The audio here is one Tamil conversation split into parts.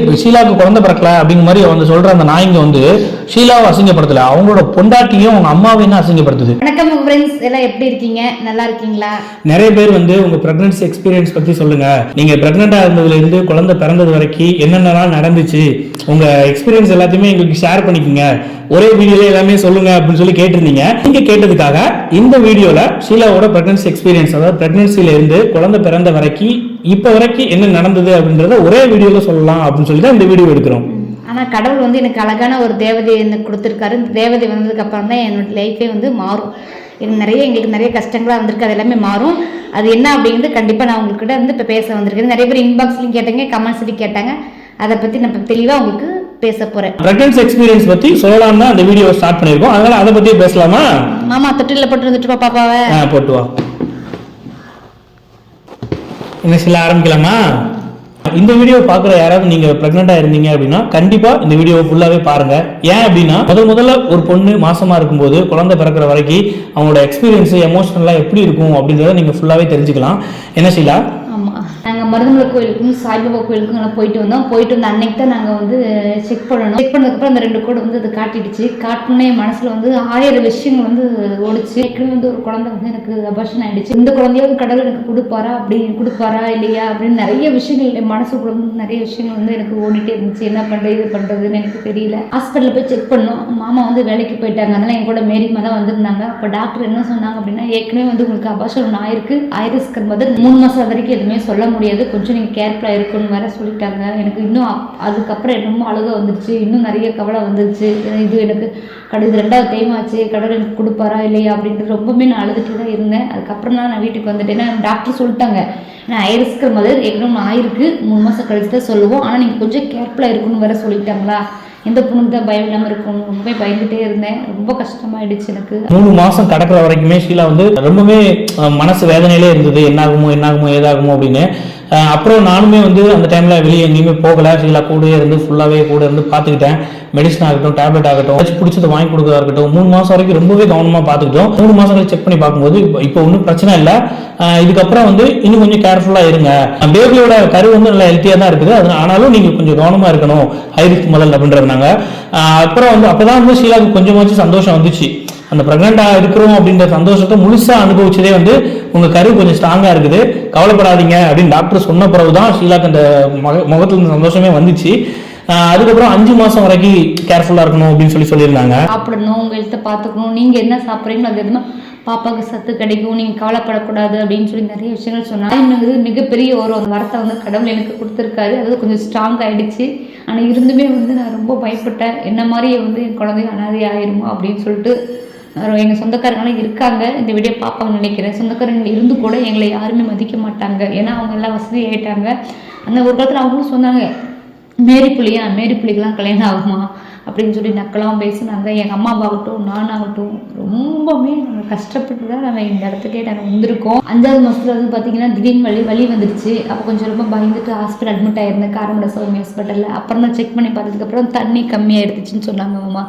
இப்ப ஷீலாவுக்கு குழந்தை பிறக்கல அப்படிங்கிற மாதிரி வந்து சொல்ற அந்த நாய்ங்க வந்து ஷீலாவை அசிங்கப்படுத்தல. அவங்களோட பொண்டாட்டியும் அவங்க அம்மாவை என்ன அசிங்கப்படுத்துது? வணக்கம் ஃப்ரெண்ட்ஸ் எல்லாம் எப்படி இருக்கீங்க? நல்லா இருக்கீங்களா? நிறைய பேர் வந்து உங்க பிரெக்னன்சி எக்ஸ்பீரியன்ஸ் பத்தி சொல்லுங்க. நீங்க பிரெக்னண்டா இருந்ததுல இருந்து குழந்தை பிறந்தது வரைக்கும் என்னென்னலாம் நடந்துச்சு? உங்க எக்ஸ்பீரியன்ஸ் எல்லாத்தையுமே எங்களுக்கு ஷேர் பண்ணிக்கோங்க. ஒரே வீடியோல எல்லாமே சொல்லுங்க அப்படின்னு சொல்லி கேட்டிருந்தீங்க. நீங்க கேட்டதுக்காக இந்த வீடியோல ஷீலாவோட பிரெக்னன்சி எக்ஸ்பீரியன்ஸ் அதாவது பிரெக்னன்சில இருந்து குழந்தை பிறந்த வரைக்கும் இப்ப வரைக்கும் என்ன நடந்தது அப்படின்றத ஒரே வீடியோல சொல்லலாம் அப்படின்னு சொல்லி தான் இந்த வீடியோ எடுக்கிறோம். ஆனா கடவுள் வந்து எனக்கு அழகான ஒரு தேவதை எனக்கு கொடுத்துருக்காரு. இந்த தேவதை வந்ததுக்கு அப்புறம் தான் என்னோட லைஃபே வந்து மாறும். எனக்கு நிறைய எங்களுக்கு நிறைய கஷ்டங்களாக வந்திருக்கு. அது எல்லாமே மாறும். அது என்ன அப்படிங்கிறது கண்டிப்பாக நான் உங்ககிட்ட வந்து இப்போ பேச வந்திருக்கேன். நிறைய பேர் இன்பாக்ஸ்லையும் கேட்டாங்க கமெண்ட்ஸ்லையும் கேட்டாங்க. அதை பற்றி நான் இப்போ தெளிவாக உங்களுக்கு பேச போகிறேன் பிரெக்னன்சி எக்ஸ்பீரியன்ஸ் பத்தி சொல்லலாம் தான் அந்த வீடியோ ஸ்டார்ட் பண்ணியிருக்கோம். அதனால அதை பத்தி பேசலாமா? மாமா தொட்டிலில் போட்டு வந்துட்டு பாப்பாவை. போட்டு வா. என்ன சில ஆரம்பிக்கலாமா? இந்த வீடியோ பார்க்குற யாராவது நீங்க பிரெக்னெண்டா இருந்தீங்க அப்படின்னா கண்டிப்பா இந்த வீடியோ ஃபுல்லாவே பாருங்க. ஏன் அப்படின்னா முதல் முதல்ல ஒரு பொண்ணு மாசமா இருக்கும்போது குழந்தை பிறக்கிற வரைக்கும் அவங்களோட எக்ஸ்பீரியன்ஸ் எமோஷனலா எப்படி இருக்கும் அப்படின்றத நீங்க ஃபுல்லாவே தெரிஞ்சுக்கலாம். என்ன செய்யலாம் மருதமலை கோயிலுக்கும் சாய்பாபா கோயிலுக்கும் நாங்கள் போயிட்டு வந்தோம். போயிட்டு வந்த அன்னைக்கு தான் நாங்கள் வந்து செக் பண்ணணும். செக் பண்ணதுக்கப்புறம் அந்த ரெண்டு கோடு வந்து அது காட்டிடுச்சு. காட்டினே என் மனசில் வந்து ஆயிரம் விஷயங்கள் வந்து ஓடிச்சு. ஏற்கனவே வந்து ஒரு குழந்தை வந்து எனக்கு அபர்ஷன் ஆயிடுச்சு. இந்த குழந்தையாவது கடவுள் எனக்கு கொடுப்பாரா? அப்படி கொடுப்பாரா? இல்லையா? அப்படின்னு நிறைய விஷயங்கள் மனசுக்குள்ள வந்து நிறைய விஷயங்கள் வந்து எனக்கு ஓடிட்டே இருந்துச்சு. என்ன பண்ணுறது இது பண்ணுறதுன்னு எனக்கு தெரியல. ஹாஸ்பிட்டலில் போய் செக் பண்ணோம். மாமா வந்து வேலைக்கு போயிட்டாங்க. அதனால என் கூட மேரிமா தான் வந்திருந்தாங்க. அப்போ டாக்டர் என்ன சொன்னாங்க அப்படின்னா ஏற்கனவே வந்து உங்களுக்கு அபர்ஷன் ஆயிருக்கு. ஆயிரஸ்கர் மதர் மூணு மாதம் வரைக்கும் எதுவுமே சொல்ல முடியாது. கொஞ்சம் நீங்கள் கேர்ஃபுல்லாக இருக்கணும்னு வேற சொல்லிட்டாங்க. எனக்கு இன்னும் அதுக்கப்புறம் என்னமோ அழுக வந்துருச்சு. இன்னும் நிறைய கவலை வந்துருச்சு. இது எனக்கு கடை இது ரெண்டாவது டைம் ஆச்சு. கடவுள் எனக்கு கொடுப்பாரா இல்லையா அப்படின்ட்டு ரொம்பவே நான் அழுதுட்டு தான் இருந்தேன். அதுக்கப்புறம் தான் நான் வீட்டுக்கு வந்துட்டேன். டாக்டர் சொல்லிட்டாங்க நான் ஐரிஸ்கர் மதர் ஏற்கனவே ஆயிருக்கு. மூணு மாதம் கழிச்சு தான் சொல்லுவோம். ஆனால் நீங்கள் கொஞ்சம் கேர்ஃபுல்லாக இருக்கணும்னு வேற சொல்லிட்டாங்களா? எந்த பொண்ணுக்கு தான் பயம் இல்லாமல் இருக்கணும்? ரொம்ப பயந்துட்டே இருந்தேன். ரொம்ப கஷ்டமாயிடுச்சு எனக்கு. மூணு மாதம் கடக்கிற வரைக்குமே ஷீலா வந்து ரொம்பவே மனசு வேதனையிலே இருந்தது. என்னாகுமோ என்னாகுமோ ஏதாகுமோ அப்படின்னு. அப்புறம் நானுமே வந்து அந்த டைமில் வெளியே எங்கேயுமே போகலை. ஃபீலாக கூடவே இருந்து ஃபுல்லாகவே கூட இருந்து பார்த்துக்கிட்டேன் மெடிசன் ஆகட்டும் டேப்லெட் ஆகட்டும் ஏதாச்சும் பிடிச்சது வாங்கி கொடுக்கறதா இருக்கட்டும் மூணு மாதம் வரைக்கும் ரொம்பவே கவனமாக பார்த்துக்கிட்டோம் மூணு மாதம் கழிச்சு செக் பண்ணி பார்க்கும்போது இப்போ- இப்போ ஒன்றும் பிரச்சனை இல்லை. இதுக்கப்புறம் வந்து இன்னும் கொஞ்சம் கேர்ஃபுல்லாக இருங்க. பேபியோட கரு வந்து நல்லா ஹெல்த்தியாக தான் இருக்குது. அது ஆனாலும் நீங்கள் கொஞ்சம் கவனமாக இருக்கணும். ஹைரிஸ்க் முதல் அப்படின்றதுனாங்க நாங்கள் அப்புறம் வந்து அப்பதான் வந்து ஷீலாவுக்கு கொஞ்சமாச்சும் சந்தோஷம் வந்துச்சு. அந்த ப்ரெக்னெண்டா இருக்கிறோம் அப்படின்ற சந்தோஷத்தை முழுசாக அனுபவிச்சதே வந்து உங்க கரு கொஞ்சம் ஸ்ட்ராங்கா இருக்குது. கவலைப்படாதீங்க அப்படின்னு டாக்டர் சொன்ன பிறகுதான் ஷீலாக்கு அந்த முகத்துல இருந்த சந்தோஷமே வந்துச்சு. அதுக்கப்புறம் அஞ்சு மாசம் வரைக்கும் கேர்ஃபுல்லா இருக்கணும் அப்படின்னு சொல்லி சொல்லியிருந்தாங்க. சாப்பிடணும் உங்க ஹெல்த்தை பார்த்துக்கணும். நீங்க என்ன சாப்பிட்றீங்களோ அது எதுனா பாப்பாவுக்கு சத்து கிடைக்கும் நீங்க கவலைப்படக்கூடாது அப்படின்னு சொல்லி நிறைய விஷயங்கள் சொன்னாங்க. இன்னும் மிகப்பெரிய ஒரு வரத்தை வந்து கடவுள் எனக்கு கொடுத்துருக்காரு. அது கொஞ்சம் ஸ்ட்ராங் ஆயிடுச்சு. ஆனா இருந்துமே வந்து நான் ரொம்ப பயப்பட்டேன். என்ன மாதிரியே வந்து என் குழந்தை அனாதை ஆயிருமா அப்படின்னு சொல்லிட்டு எங்கள் சொந்தக்காரங்களாம் இருக்காங்க. இந்த வீடியோ பார்ப்பாங்கன்னு நினைக்கிறேன். சொந்தக்காரங்க இருந்து கூட எங்களை யாருமே மதிக்க மாட்டாங்க. ஏன்னா அவங்க எல்லாம் வசதி ஆகிட்டாங்க அந்த ஒரு காலத்தில் அவங்களும் சொன்னாங்க மேரி புள்ளியா மேரி புள்ளிக்கெல்லாம் கல்யாணம் ஆகுமா? அப்படின்னு சொல்லி நக்கெல்லாம் பேசினாங்க. எங்கள் அம்மாவாகட்டும் நானாகட்டும் ரொம்பவுமே நாங்கள் கஷ்டப்பட்டு தான் நாங்கள் இந்த இடத்துக்கே நாங்கள் வந்திருக்கோம். அஞ்சாவது மாதத்துல வந்து பார்த்தீங்கன்னா திடீர்னு வலி வலி வந்துடுச்சு அப்போ கொஞ்சம் ரொம்ப பயந்துட்டு ஹாஸ்பிட்டல் அட்மிட் ஆயிருந்தேன். காரமட சௌமி ஹாஸ்பிட்டலில் அப்புறம் தான் செக் பண்ணி பார்த்ததுக்கப்புறம் தண்ணி கம்மியாயிடுச்சுன்னு சொன்னாங்க அம்மா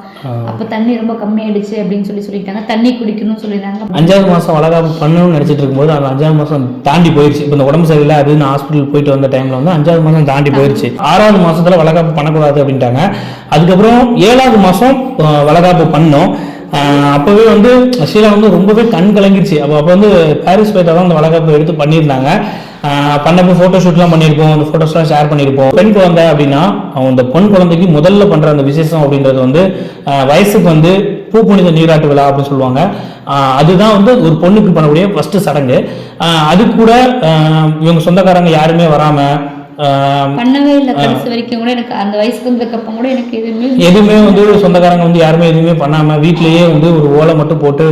அப்போ தண்ணி ரொம்ப கம்மியாயிடுச்சு அப்படின்னு சொல்லி சொல்லிட்டாங்க. தண்ணி குடிக்கணும்னு சொல்லிட்டாங்க. அஞ்சாவது மாசம் வளகாப்பு பண்ணணும்னு நினைச்சிட்டு இருக்கும்போது அந்த அஞ்சாவது மாசம் தாண்டி போயிருச்சு. இப்போ இந்த உடம்பு சரியில்லை அது நான் ஹாஸ்பிட்டல் போயிட்டு வந்த டைம்ல வந்து அஞ்சாவது மாசம் தாண்டி போயிருச்சு. ஆறாவது மாசத்துல வளகாப்பு பண்ணக்கூடாது அப்படின்ட்டாங்க. அதுக்கப்புறம் ஏழாவது மாதம் வளகாப்பு பண்ணோம். அப்போவே வந்து ஷீலா வந்து ரொம்பவே கண் கலங்கிருச்சு அப்போ அப்போ வந்து பாரிஸ் போயிட்டு தான் அந்த வளகாப்பு எடுத்து பண்ணியிருந்தாங்க. பண்ணப்போ ஃபோட்டோ ஷூட்லாம் பண்ணியிருப்போம். அந்த ஃபோட்டோஸ்லாம் ஷேர் பண்ணியிருப்போம். பெண் குழந்தை அப்படின்னா அவங்க அந்த பொன் குழந்தைக்கு முதல்ல பண்ணுற அந்த விசேஷம் அப்படின்றது வந்து வயசுக்கு வந்து பூ புனித நீராட்டு விழா அப்படின்னு சொல்லுவாங்க. அதுதான் வந்து ஒரு பொண்ணுக்கு பண்ணக்கூடிய ஃபஸ்ட்டு சடங்கு. அது கூட இவங்க சொந்தக்காரங்க யாருமே வராமல் பண்ணவே இல்லை கடைசி வரைக்கும் கூட எனக்கு அந்த வயசுக்கு வந்ததுக்கப்புறம் கூட எனக்கு எதுவுமே எதுவுமே வந்து சொந்தக்காரங்க வந்து யாருமே எதுவுமே பண்ணாம வீட்லயே வந்து ஒரு ஓலை மட்டும் போட்டு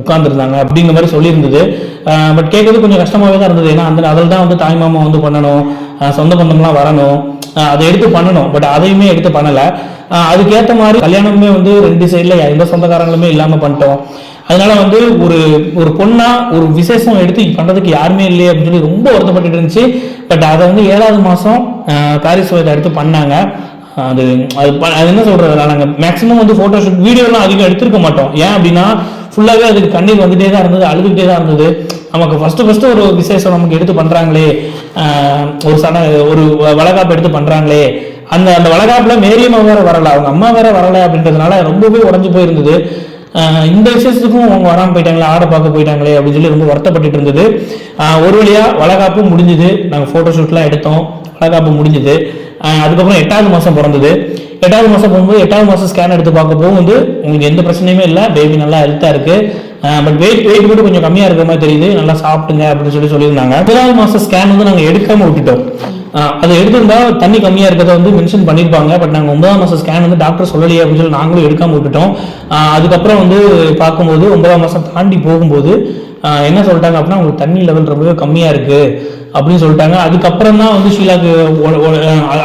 உட்கார்ந்துருந்தாங்க அப்படிங்கிற மாதிரி சொல்லியிருந்தது. பட் கேட்கறது கொஞ்சம் கஷ்டமாவே தான் இருந்தது. ஏன்னா அந்த அதில் தான் வந்து தாய் மாமா வந்து பண்ணணும் சொந்த பந்தம்லாம் வரணும் அதை எடுத்து பண்ணணும். பட் அதையுமே எடுத்து பண்ணல. அதுக்கேற்ற மாதிரி கல்யாணமே வந்து ரெண்டு சைடுல எந்த சொந்தக்காரங்களுமே இல்லாம பண்ணிட்டோம். அதனால வந்து ஒரு ஒரு பொண்ணா ஒரு விசேஷம் எடுத்து பண்றதுக்கு யாருமே இல்லையே அப்படின்னு சொல்லி ரொம்ப வருத்தப்பட்டு இருந்துச்சு. பட் அதை வந்து ஏழாவது மாசம் பாரிஸ் எடுத்து பண்ணாங்க. அது அது அது என்ன சொல்றது நாங்கள் மேக்ஸிமம் வந்து ஃபோட்டோஷூட் வீடியோலாம் அதிகம் எடுத்திருக்க மாட்டோம். ஏன் அப்படின்னா ஃபுல்லாகவே அதுக்கு கண்ணீர் வந்துட்டே தான் இருந்தது அழுதுகிட்டே தான் இருந்தது. நமக்கு ஃபர்ஸ்ட் ஃபர்ஸ்ட் ஒரு விசேஷம் நமக்கு எடுத்து பண்றாங்களே. ஒரு சன ஒரு வளகாப்பு எடுத்து பண்றாங்களே. அந்த அந்த வளகாப்புல மேரியம்மா வேற வரல அவங்க அம்மா வேற வரல அப்படின்றதுனால ரொம்பவே உடஞ்சு போயிருந்தது. இந்த விசேஷத்துக்கும் அவங்க வராமல் போயிட்டாங்களே ஆடை பார்க்க போயிட்டாங்களே அப்படின்னு சொல்லி ரொம்ப வருத்தப்பட்டு இருந்தது. ஒரு வழியாக வளகாப்பு முடிஞ்சுது. நாங்கள் ஃபோட்டோஷூட்லாம் எடுத்தோம். வளகாப்பு முடிஞ்சுது. அதுக்கப்புறம் எட்டாவது மாதம் பிறந்தது. எட்டாவது மாதம் போகும்போது எட்டாவது மாதம் ஸ்கேன் எடுத்து பார்க்க போகும் வந்து உங்களுக்கு எந்த பிரச்சனையுமே இல்லை. பேபி நல்லா ஹெல்த்தாக இருக்குது பட் வெயிட் வெயிட் மட்டும் கொஞ்சம் கம்மியாக இருக்கிற மாதிரி தெரியுது. நல்லா சாப்பிடுங்க அப்படின்னு சொல்லி சொல்லியிருந்தாங்க. முதலாவது மாதம் ஸ்கேன் வந்து நாங்கள் எடுக்காமல் விட்டுட்டோம். அது எடுத்திருந்தா தண்ணி கம்மியாக இருக்கிறத வந்து மென்ஷன் பண்ணியிருப்பாங்க. பட் நாங்கள் ஒன்பதாம் மாதம் ஸ்கேன் வந்து டாக்டர் சொல்லலையே அப்படின்னு சொல்லி நாங்களும் எடுக்காம விட்டுட்டோம். அதுக்கப்புறம் வந்து பார்க்கும்போது ஒன்பதாம் மாதம் தாண்டி போகும்போது என்ன சொல்லிட்டாங்க அப்படின்னா உங்களுக்கு தண்ணி லெவல் ரொம்பவே கம்மியாக இருக்குது அப்படின்னு சொல்லிட்டாங்க. அதுக்கப்புறம் தான் வந்து ஷீலாக்கு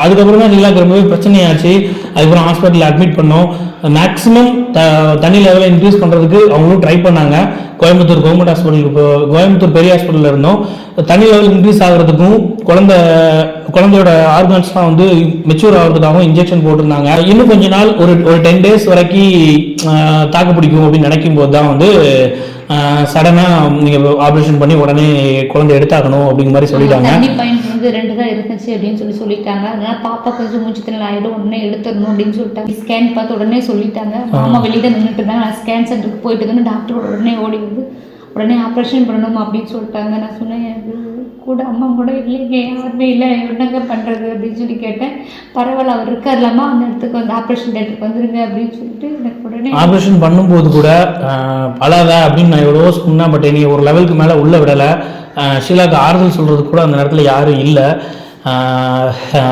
அதுக்கப்புறம் தான் ஷீலாக்கு ரொம்பவே பிரச்சனையாச்சு. அதுக்கப்புறம் ஹாஸ்பிட்டலில் அட்மிட் பண்ணோம். மேக்ஸிமம் த தனி லெவலை இன்க்ரீஸ் பண்ணுறதுக்கு அவங்களும் ட்ரை பண்ணாங்க. கோயம்புத்தூர் கவர்மெண்ட் ஹாஸ்பிட்டலுக்கு கோயம்புத்தூர் பெரிய ஹாஸ்பிட்டலில் இருந்தோம். தனி லெவல் இன்க்ரீஸ் ஆகிறதுக்கும் குழந்தை குழந்தையோட ஆர்கன்ஸ்லாம் வந்து மெச்சூர் ஆகிறதுக்காகவும் இன்ஜெக்ஷன் போட்டிருந்தாங்க. இன்னும் கொஞ்ச நாள் ஒரு ஒரு டென் டேஸ் வரைக்கும் தாக்கு பிடிக்கும் அப்படின்னு நினைக்கும் போது தான் வந்து சடனாக நீங்கள் ஆப்ரேஷன் பண்ணி உடனே குழந்தை எடுத்தாகணும் அப்படிங்கிற மாதிரி சொல்லிட்டாங்க. தண்ணி பாயிண்ட் வந்து ரெண்டு தான் இருந்துச்சு அப்படின்னு சொல்லி சொல்லிட்டாங்க. அதனால பாப்பா கொஞ்சம் மூச்சு திணறல் ஆயிடும் உடனே எடுத்துடணும் அப்படின்னு சொல்லிட்டாங்க. ஸ்கேன் பார்த்து உடனே சொல்லிட்டாங்க. மாமா வெளியே தான் நின்றுட்டு இருந்தாங்க. நான் ஸ்கேன் சென்டருக்கு போயிட்டு தானே டாக்டர் உடனே ஓடி வந்து உடனே ஆப்ரேஷன் பண்ணணும் அப்படின்னு சொல்லிட்டாங்க. நான் சொன்னேன் கூட அம்மா கூட இல்லைங்க. யாருமே இல்லை. என்னங்க பண்ணுறது அப்படின்னு சொல்லி கேட்டேன். பரவாயில்ல அவர் இருக்கார்லாமா அந்த இடத்துக்கு வந்து ஆப்ரேஷன் தேட்டருக்கு வந்துருங்க. அப்படின்னு சொல்லிட்டு எனக்கு உடனே ஆப்ரேஷன் பண்ணும்போது கூட அழாத அப்படின்னு நான் எவ்வளவோ சொன்னேன். பட் நீ ஒரு லெவலுக்கு மேலே உள்ள விடலை. ஷீலாக்கு ஆறுதல் சொல்றது கூட அந்த நேரத்தில் யாரும் இல்லை.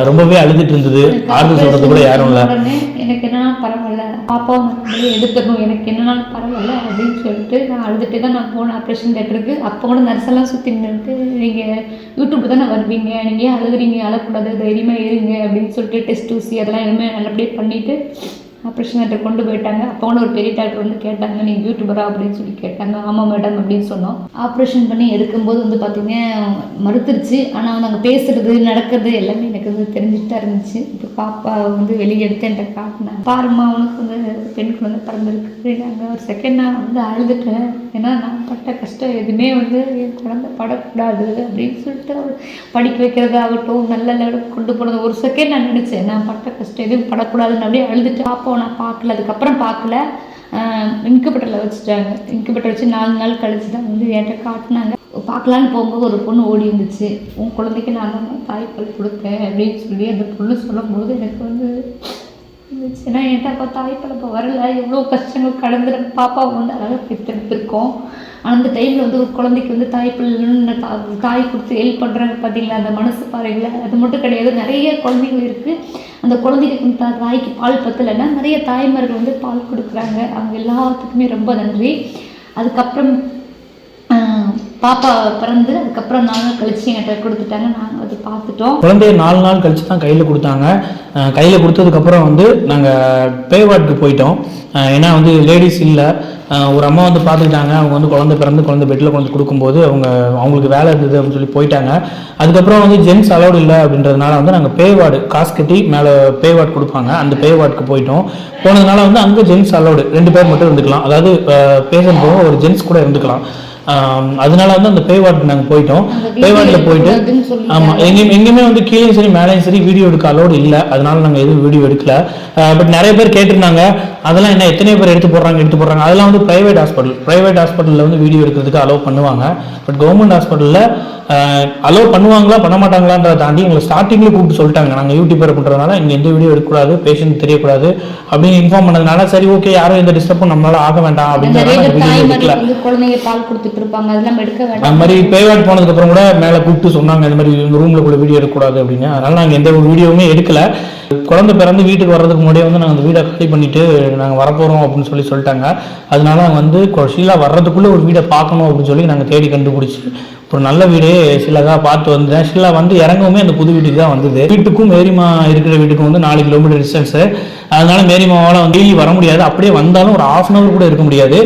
ரொம்பவே அழுதுட்டு இருந்தது. ஆறுதல் சொல்றது கூட யாரும் இல்லை. எனக்கு என்னன்னா பரவாயில்ல. பாப்பா வந்து எடுத்துடணும். எனக்கு என்னன்னாலும் பரவாயில்ல அப்படின்னு சொல்லிட்டு நான் அழுதுட்டு தான் நான் போனேன். ஆப்ரேஷன் தேட்டருக்கு அப்போ கூட நர்ஸ் எல்லாம் சுற்றி நின்றுட்டு நீங்கள் யூடியூப் தானே வருவீங்க. நீங்கள் ஏன் அழுகுறீங்க? அழக்கூடாது. தைரியமாக இருங்க. அப்படின்னு சொல்லிட்டு டெஸ்ட் ஊசி அதெல்லாம் எதுவுமே நல்லபடியாக பண்ணிட்டு ஆப்ரேஷன் தேட்டர் கொண்டு போயிட்டாங்க. அப்போ கூட ஒரு பெரிய டாக்டர் வந்து கேட்டாங்க நீ யூடியூபரா அப்படின்னு சொல்லி கேட்டாங்க. ஆமாம் மேடம் அப்படின்னு சொன்னோம். ஆப்ரேஷன் பண்ணி எடுக்கும்போது வந்து பார்த்திங்கன்னா மறுத்துருச்சு. ஆனால் வந்து அங்கே பேசுறது நடக்கிறது எல்லாமே எனக்கு வந்து தெரிஞ்சுட்டு தான் இருந்துச்சு. இப்போ பாப்பா வந்து வெளியே எடுத்து என்கிட்ட காட்டினேன் பாரும்மா அவனுக்கு வந்து பெண் குழந்தை பிறந்திருக்கு. அப்படின்னாங்க. ஒரு செகண்ட் நான் வந்து அழுதுட்டேன். ஏன்னா நான் பட்ட கஷ்டம் எதுவுமே வந்து என் குழந்தை படக்கூடாது அப்படின்னு சொல்லிட்டு அவர் படிக்க வைக்கிறதாகட்டும் நல்ல லெவலுக்கு கொண்டு போனது. ஒரு செகண்ட் நான் நினச்சேன் நான் பட்ட கஷ்டம் எதுவும் படக்கூடாதுன்னு அப்படியே அழுதுட்டு பாப்பா நான் பார்க்கல அதுக்கப்புறம் பார்க்கல. இன்குபேட்டரில் வச்சுட்டாங்க. இன்குபேட்டர் வச்சு நாலு நாள் கழிச்சு தான் வந்து என்கிட்ட காட்டினாங்க. பார்க்கலான்னு போகும்போது ஒரு பொண்ணு ஓடி இருந்துச்சு உன் குழந்தைக்கு நான் தான் தாய்ப்பால் கொடுத்தேன் அப்படின்னு சொல்லி அந்த பொண்ணு சொல்லும்போது எனக்கு வந்து இருந்துச்சு. ஏன்னா என்கிட்ட அப்போ தாய்ப்பால் வரல. எவ்வளோ கஷ்டங்கள் கடந்து நம்ம பாப்பாவை வந்து அழகாக பெற்றெடுத்திருக்கோம். அந்த டைமில் வந்து ஒரு குழந்தைக்கு வந்து தாய்ப்பிள்ளைன்னு தா- தாய் கொடுத்து ஹெல்ப் பண்ணுறாங்க பார்த்தீங்களா அந்த மனசு பாருங்கள. அது மட்டும் கிடையாது. நிறைய குழந்தைகள் இருக்குது அந்த குழந்தைக்கு தா- தாய்க்கு பால் பத்தலைன்னா நிறைய தாய்மார்கள் வந்து பால் கொடுக்குறாங்க. அவங்க எல்லாத்துக்குமே ரொம்ப நன்றி. அதுக்கப்புறம் பாப்பா பிறந்து அதுக்கப்புறம் நாலு நாள் கழிச்சு என்கிட்ட கொடுத்துட்டாங்க. நாங்கள் அது பார்த்துட்டோம். குழந்தைய நாலு நாள் கழிச்சு தான் கையில் கொடுத்தாங்க. கையில் கொடுத்ததுக்கப்புறம் வந்து நாங்கள் பேவார்டுக்கு போயிட்டோம். ஏன்னா வந்து லேடிஸ் இல்லை. ஒரு அம்மா வந்து பார்த்துக்கிட்டாங்க. அவங்க வந்து குழந்தை பிறந்து குழந்தை பெட்டில் கொண்டு கொடுக்கும்போது அவங்க அவங்களுக்கு வேலை இருந்தது அப்படின்னு சொல்லி போயிட்டாங்க. அதுக்கப்புறம் வந்து ஜென்ஸ் அலௌடு இல்லை அப்படின்றதுனால வந்து நாங்கள் பேவார்டு காசு கட்டி மேலே பேவார்டு கொடுப்பாங்க. அந்த பேவார்டுக்கு போயிட்டோம். போனதுனால வந்து அங்கே ஜென்ஸ் அலௌடு ரெண்டு பேர் மட்டும் இருந்துக்கலாம். அதாவது பேஷண்ட் போக ஒரு ஜென்ஸ் கூட இருந்துக்கலாம். அதனால வந்து அந்த பேவார்டுக்கு நாங்கள் போயிட்டோம். பேவார்டில் போயிட்டு. ஆமாம் எங்கேயும் எங்கேயுமே வந்து கீழேயும் சரி மேலேயும் சரி வீடியோ எடுக்க அலோடு இல்லை. அதனால நாங்கள் எதுவும் வீடியோ எடுக்கல. பட் நிறைய பேர் கேட்டிருந்தாங்க அதெல்லாம் என்ன எத்தனை பேர் எடுத்து போடுறாங்க எடுத்து போடுறாங்க. அதெல்லாம் வந்து ப்ரைவேட் ஹாஸ்பிட்டல் ப்ரைவேட் ஹாஸ்பிட்டலில் வந்து வீடியோ எடுக்கிறதுக்கு அலோவ் பண்ணுவாங்க. பட் கவர்மெண்ட் ஹாஸ்பிட்டலில் அலோவ் பண்ணுவாங்களா பண்ண மாட்டாங்களான்றதை தாண்டி எங்களை ஸ்டார்டிங்கில் கூப்பிட்டு சொல்லிட்டாங்க. நாங்கள் யூடியூபர் பண்ணுறதுனால இங்கே எந்த வீடியோ எடுக்கக்கூடாது பேஷண்ட் தெரியக்கூடாது அப்படின்னு இன்ஃபார்ம் பண்ணதுனால சரி ஓகே யாரும் எந்த டிஸ்டர்பும் நம்மளால ஆக வேண்டாம் வேண்டாம். அது மாதிரி பேவாட் போனதுக்கு அப்புறம் கூட மேலே கூப்பிட்டு சொன்னாங்க இந்த மாதிரி இந்த ரூம்ல கூட வீடியோ எடுக்கக்கூடாது அப்படின்னு. அதனால நாங்கள் எந்த ஒரு வீடியோவுமே எடுக்கல. குழந்தை பிறந்து வீட்டுக்கு வர்றதுக்கு முன்னாடியே வந்து நாங்கள் அந்த வீடை காலி பண்ணிவிட்டு நாங்கள் வரப்போகிறோம் அப்படின்னு சொல்லி சொல்லிட்டாங்க. அதனால நாங்கள் வந்து கொ- ஷீலா வர்றதுக்குள்ளே ஒரு வீடை பார்க்கணும் அப்படின்னு சொல்லி நாங்கள் தேடி கண்டுபிடிச்சி ஒரு நல்ல வீடே ஷீலாக்கா பார்த்து வந்தேன். ஷீலா வந்து இறங்கவுமே அந்த புது வீட்டுக்கு தான் வந்தது. வீட்டுக்கும் மேரிமா இருக்கிற வீட்டுக்கும் வந்து நாலு கிலோமீட்டர் டிஸ்டன்ஸு அதனால மேரிமாவால் வந்து டெய்லி வர முடியாது. அப்படியே வந்தாலும் ஒரு ஆஃப் அன் அவர் கூட இருக்க முடியாது.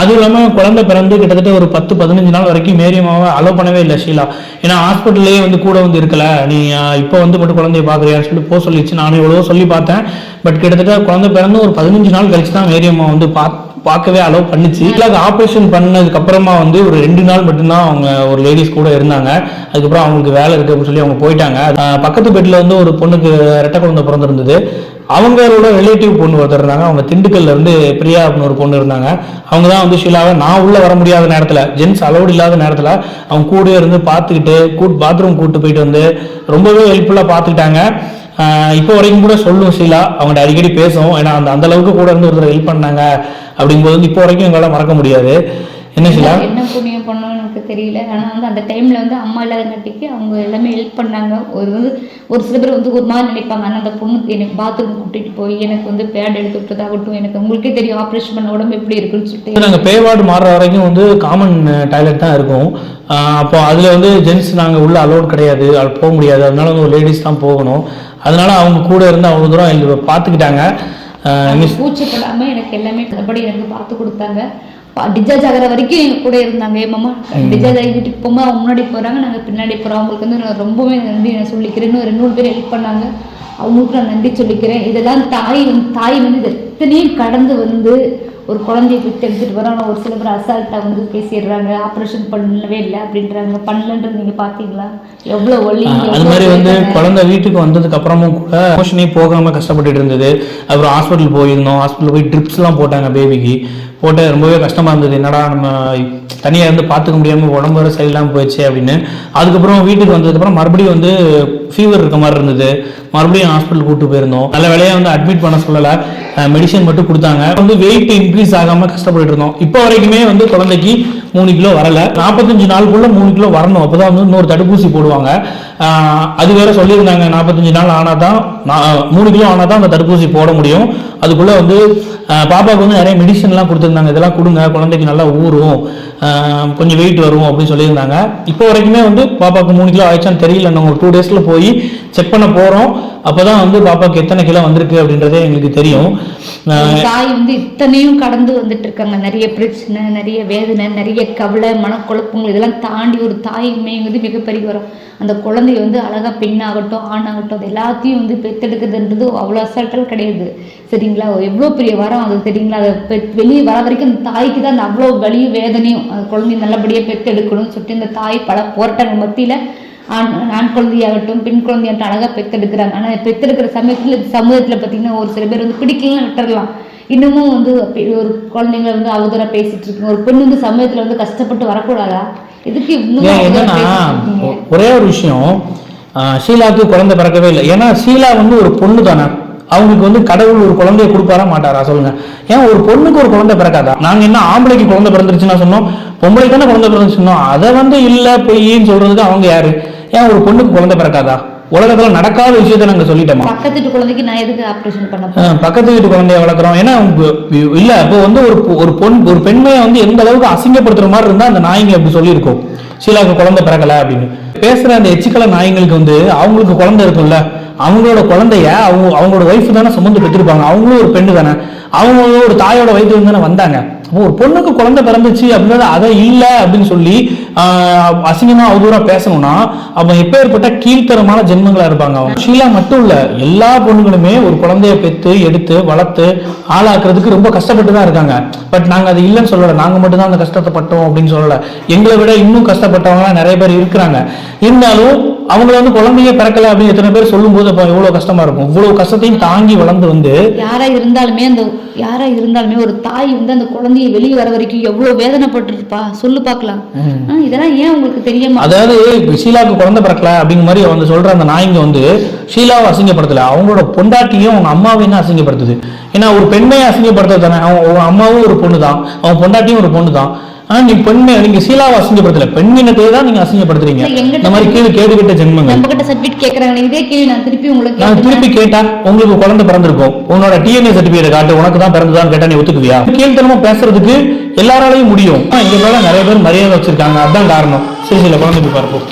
அதுவும் இல்லாமல் குழந்தை பிறந்து கிட்டத்தட்ட ஒரு பத்து பதினஞ்சு நாள் வரைக்கும் மேரி மேரியமாவை அலோவ் பண்ணவே இல்லை ஷீலா. ஏன்னா ஹாஸ்பிட்டல்லே வந்து கூட வந்து இருக்கல. நீ இப்போ வந்து மட்டும் குழந்தைய பார்க்குறியான்னு சொல்லி போக சொல்லிச்சு நானும் எவ்வளோ சொல்லி பார்த்தேன். பட் கிட்டத்தட்ட குழந்தை பிறந்து ஒரு பதினஞ்சு நாள் கழிச்சு தான் மேரியம்மா வந்து பாத் பார்க்கவே அலோவ் பண்ணுச்சு. இல்லாத ஆப்ரேஷன் பண்ணதுக்கு அப்புறமா வந்து ஒரு ரெண்டு நாள் மட்டும்தான் அவங்க ஒரு லேடிஸ் கூட இருந்தாங்க. அதுக்கப்புறம் அவங்களுக்கு வேலை இருக்கு அப்படின்னு சொல்லி அவங்க போயிட்டாங்க. பக்கத்து பெட்டில் வந்து ஒரு பொண்ணுக்கு ரெட்டை குழந்தை பிறந்திருந்தது. அவங்களோட ரிலேட்டிவ் பொண்ணு ஒருத்தர் இருந்தாங்க. அவங்க திண்டுக்கல்ல இருந்து பிரியா அப்படின்னு ஒரு பொண்ணு இருந்தாங்க. அவங்க தான் வந்து ஷீலாவை நான் உள்ளே வர முடியாத நேரத்தில் ஜென்ஸ் அலௌட் இல்லாத நேரத்தில் அவங்க கூட இருந்து பார்த்துக்கிட்டு கூட் பாத்ரூம் கூட்டு போயிட்டு வந்து ரொம்பவே ஹெல்ப்ஃபுல்லாக பார்த்துக்கிட்டாங்க. இப்போ வரைக்கும் கூட சொல்லும் ஷீலா அவங்கள்ட்ட அடிக்கடி பேசுவோம் ஏன்னா அந்த அந்த அளவுக்கு கூட இருந்து ஒருத்தர் ஹெல்ப் பண்ணாங்க. அப்படிங்கும்போது இப்போ வரைக்கும் எங்களால் மறக்க முடியாது. என்ன என்ன புண்ணியம் பண்ணணும்னு எனக்கு தெரியல. ஆனால் வந்து அந்த டைமில் வந்து அம்மா இல்லாதங்காட்டிக்கு அவங்க எல்லாமே ஹெல்ப் பண்ணாங்க. ஒரு வந்து ஒரு சில பேர் வந்து ஒரு மாதிரி நினைப்பாங்க. ஆனால் அந்த பொண்ணுக்கு எனக்கு பாத்ரூம் கூட்டிகிட்டு போய் எனக்கு வந்து பேட் எடுத்து விட்டதாகட்டும். எனக்கு உங்களுக்கே தெரியும் ஆப்ரேஷன் பண்ண உடம்பு எப்படி இருக்குன்னு சொல்லிட்டு. நாங்கள் பேவார்டு மாறுற வரைக்கும் வந்து காமன் டாய்லெட் தான் இருக்கும். அப்போ அதில் வந்து ஜென்ஸ் நாங்கள் உள்ள அலோட் கிடையாது. போக முடியாது. அதனால வந்து லேடிஸ் தான் போகணும். அதனால அவங்க கூட இருந்து அவ்வளோ தூரம் எங்களுக்கு பார்த்துக்கிட்டாங்க அவங்க கூச்சப்படாம எனக்கு எல்லாமே நல்லபடி எனக்கு பார்த்து கொடுத்தாங்க. டிஸ்சார்ஜ் ஆகிற வரைக்கும் எங்க கூட இருந்தாங்க. மாமா டிஸ்சார்ஜ் ஆகி வீட்டுக்கு போகும்போது அவங்க முன்னாடி போறாங்க நாங்க பின்னாடி போறோம். அவங்களுக்கு வந்து நான் ரொம்பவே நன்றி நான் சொல்லிக்கிறேன். இன்னும் ரெண்டு மூணு பேர் ஹெல்ப் பண்ணாங்க. அவங்களுக்கு நான் நன்றி சொல்லிக்கிறேன். இதெல்லாம் தாய் வந்து தாய் வந்து இது எத்தனையும் கடந்து வந்து ஒரு குழந்தைய விட்டு எடுத்துட்டு வரோம். ஆனா ஒரு சில பேர் அசால்ட்டா வந்து பேசிடுறாங்க. ஆப்ரேஷன் பண்ணவே இல்லை அப்படின்றாங்க. பண்ணலன்றது நீங்க பாத்தீங்களா எவ்வளவு ஒல்லி அது மாதிரி வந்து குழந்தை வீட்டுக்கு வந்ததுக்கு அப்புறமும் கூட மோஷனே போகாம கஷ்டப்பட்டுட்டு இருந்தது. அப்புறம் ஹாஸ்பிட்டல் போயிருந்தோம். ஹாஸ்பிட்டல் போய் ட்ரிப்ஸ்லாம் போட்டாங்க பேபிக்கு போட்டு ரொம்பவே கஷ்டமாக இருந்தது. என்னடா நம்ம தனியாக இருந்து பார்த்துக்க முடியாமல் உடம்பு வர சரியில்லாமல் போயிடுச்சு அப்படின்னு. அதுக்கப்புறம் வீட்டுக்கு வந்ததுக்கப்புறம் மறுபடியும் வந்து ஃபீவர் இருக்க மாதிரி இருந்தது. மறுபடியும் ஹாஸ்பிட்டல் கூட்டு போயிருந்தோம். நல்ல வேலையாக வந்து அட்மிட் பண்ண சொல்லலை. மெடிசன் மட்டும் கொடுத்தாங்க. வந்து வெயிட் இன்க்ரீஸ் ஆகாமல் கஷ்டப்பட்டு இருந்தோம். இப்போ வரைக்குமே வந்து குழந்தைக்கு மூணு கிலோ வரல. நாற்பத்தஞ்சு நாளுக்குள்ள மூணு கிலோ வரணும். அப்பதான் வந்து இன்னொரு தடுப்பூசி போடுவாங்க. அது வேற சொல்லியிருந்தாங்க. நாற்பத்தஞ்சு நாள் ஆனால் தான் மூணு கிலோ ஆனால் தான் அந்த தடுப்பூசி போட முடியும். அதுக்குள்ள வந்து பாப்பாவுக்கு வந்து நிறைய மெடிசன்லாம் கொடுத்துருந்தாங்க. இதெல்லாம் கொடுங்க. குழந்தைக்கு நல்லா ஊறும். கொஞ்சம் வெயிட் வரும் அப்படின்னு சொல்லியிருந்தாங்க. இப்போ வரைக்குமே வந்து பாப்பாவுக்கு மூணு கிலோ ஆயிடுச்சான்னு தெரியல. நாங்கள் ஒரு டூ டேஸில் போய் செக் பண்ண போகிறோம் அப்போ தான் வந்து பாப்பாவுக்கு எத்தனை கிலோ வந்திருக்கு அப்படின்றதே எங்களுக்கு தெரியும். தாய் வந்து இத்தனையும் கடந்து வந்துட்டு இருக்காங்க. நிறைய பிரச்சனை நிறைய வேதனை நிறைய கவலை மனக்குழப்பங்கள் இதெல்லாம் தாண்டி ஒரு தாயுமே வந்து மிகப்பெரிய வரும் அந்த குழந்தைய வந்து அழகா பெண்ணாகட்டும் ஆணாகட்டும் அது எல்லாத்தையும் வந்து பெத்தெடுக்கிறதுன்றது அவ்வளோ அசால்ட்டல் கிடையாது. சரிங்களா? எவ்வளோ பெரிய வரம் அது சரிங்களா அதை வெளியே வர வரைக்கும் அந்த தாய்க்கு தான் அந்த அவ்வளோ வலியும் வேதனையும் அந்த குழந்தைய நல்லபடியாக பெத்தெடுக்கணும்னு சொல்லிட்டு இந்த தாய் பல போராட்டங்கள் மத்தியில ஆண் ஆண் குழந்தையாகட்டும் பெண் குழந்தையாகட்டும் அழகாக பெத்தெடுக்கிறாங்க ஆனால் பெத்தெடுக்கிற சமயத்தில் சமூகத்தில் பார்த்தீங்கன்னா ஒரு சில பேர் வந்து பிடிக்கலாம் விட்டுறலாம். இன்னமும் வந்து ஒரு குழந்தைங்களை வந்து அவதூறாக பேசிட்டு இருக்குங்க ஒரு பெண் வந்து சமயத்தில் வந்து கஷ்டப்பட்டு வரக்கூடாதா? எதுக்கு இன்னும்? ஒரே ஒரு விஷயம் ஆஹ் ஷீலாவுக்கு குழந்தை பிறக்கவே இல்லை. ஏன்னா ஷீலா வந்து ஒரு பொண்ணு தானே. அவங்களுக்கு வந்து கடவுள் ஒரு குழந்தைய கொடுப்பாரா மாட்டாரா? சொல்லுங்க. ஏன் ஒரு பொண்ணுக்கு ஒரு குழந்தை பிறக்காதா? நாங்க என்ன ஆம்பளைக்கு குழந்தை பிறந்துருச்சுன்னா சொன்னோம்? பொம்பளை தானே குழந்தை பிறந்துச்சு சொன்னோம்? அதை வந்து இல்ல பொய்ன்னு சொல்றதுக்கு அவங்க யாரு? ஏன் ஒரு பொண்ணுக்கு குழந்தை பிறக்காதா? உலகத்துல நடக்காத விஷயத்த நாங்க சொல்லிட்டோமா? பக்கத்து வீட்டு குழந்தைக்கு நான் எதுக்கு ஆப்ரேஷன் பண்ண பக்கத்து வீட்டு குழந்தைய வளர்க்குறோம். ஏன்னா இல்ல இப்போ வந்து ஒரு ஒரு பொன் ஒரு பெண்மையை வந்து எந்த அளவுக்கு அசிங்கப்படுத்துற மாதிரி இருந்தா அந்த நாய்ங்க அப்படி சொல்லியிருக்கோம். ஷீலாவுக்கு குழந்தை பிறக்கல அப்படின்னு. பேசுற அந்த எச்சிக்கல நாய்ங்களுக்கு வந்து அவங்களுக்கு குழந்தை இருக்கும்ல. அவங்களோட குழந்தைய அவங்க அவங்களோட ஒய்ஃப் தானே சுமந்து பெற்றிருப்பாங்க. அவங்களும் ஒரு பெண்ணு தானே. அவங்க ஒரு தாயோட வயிற்று தானே வந்தாங்க. அப்போ ஒரு பொண்ணுக்கு குழந்தை பிறந்துச்சு அப்படின்னா அதை இல்லை அப்படின்னு சொல்லி அசிங்கமா அவதூறா பேசணும்னா அவன் எப்பேற்பட்ட கீழ்த்தரமான ஜென்மங்களா இருப்பாங்க அவங்க. ஷீலா மட்டும் இல்ல எல்லா பொண்ணுங்களுமே ஒரு குழந்தைய பெத்து எடுத்து வளர்த்து ஆளாக்குறதுக்கு ரொம்ப கஷ்டப்பட்டு தான் இருக்காங்க. பட் நாங்க அது இல்லைன்னு சொல்லல. நாங்க மட்டும் தான் அந்த கஷ்டத்தை பட்டோம் அப்படின்னு சொல்லல. எங்களை விட இன்னும் கஷ்டப்பட்டவங்க நிறைய பேர் இருக்கிறாங்க. இருந்தாலும் அவங்கள வந்து குழந்தைய பிறக்கல அப்படின்னு எத்தனை பேர் சொல்லும்போது அப்போ எவ்வளவு கஷ்டமா இருக்கும். இவ்வளவு கஷ்டத்தையும் தாங்கி வளர்ந்து வந்து யாரா இருந்தாலுமே அந்த யாரா இருந்தாலுமே ஒரு தாய் வந்து அந்த குழந்தைய வெளியே வர வரைக்கும் எவ்வளவு வேதனைப்பட்டிருப்பா சொல்லு பார்க்கலாம். இதெல்லாம் ஏன் உங்களுக்கு தெரியாம அதாவது ஷீலாவுக்கு குழந்தை பிறக்கல அப்படிங்கிற மாதிரி வந்து சொல்ற அந்த நாய்ங்க வந்து ஷீலாவை அசிங்கப்படுத்தல. அவங்களோட பொண்டாட்டியும் அவங்க அம்மாவையும் அசிங்கப்படுத்துது? ஏன்னா ஒரு பெண்மையை அசிங்கப்படுத்த தானே. அவங்க அம்மாவும் ஒரு பொண்ணு தான் அவங்க பொண்டாட்டியும் ஒரு பொண்ணு தான் ஆனா நீ பெண்மை நீங்க ஷீலாவை அசிங்கப்படுத்தல. பெண்ணினத்தை தான் நீங்க அசிங்கப்படுத்துறீங்க. இந்த மாதிரி கீழே கேடுகிட்ட ஜென்மங்கள். நம்ம கிட்ட சர்டிபிகேட் கேக்குறாங்க இதே கேள்வி நான் திருப்பி உங்களுக்கு நான் திருப்பி கேட்டா உங்களுக்கு குழந்தை பிறந்திருக்கும். உன்னோட டிஎன்ஏ சர்டிபிகேட் காட்டு உனக்கு தான் பிறந்ததான்னு கேட்டா நீ ஒத்துக்குவியா? கீழ்த்தனமா பேசுறதுக்கு எல்லாராலையும் முடியும். இங்க மேல நிறைய பேர் மரியாதை வச்சிருக்காங்க. அதான் காரணம். சரி சில குழந்தை போய் பார்ப்போம்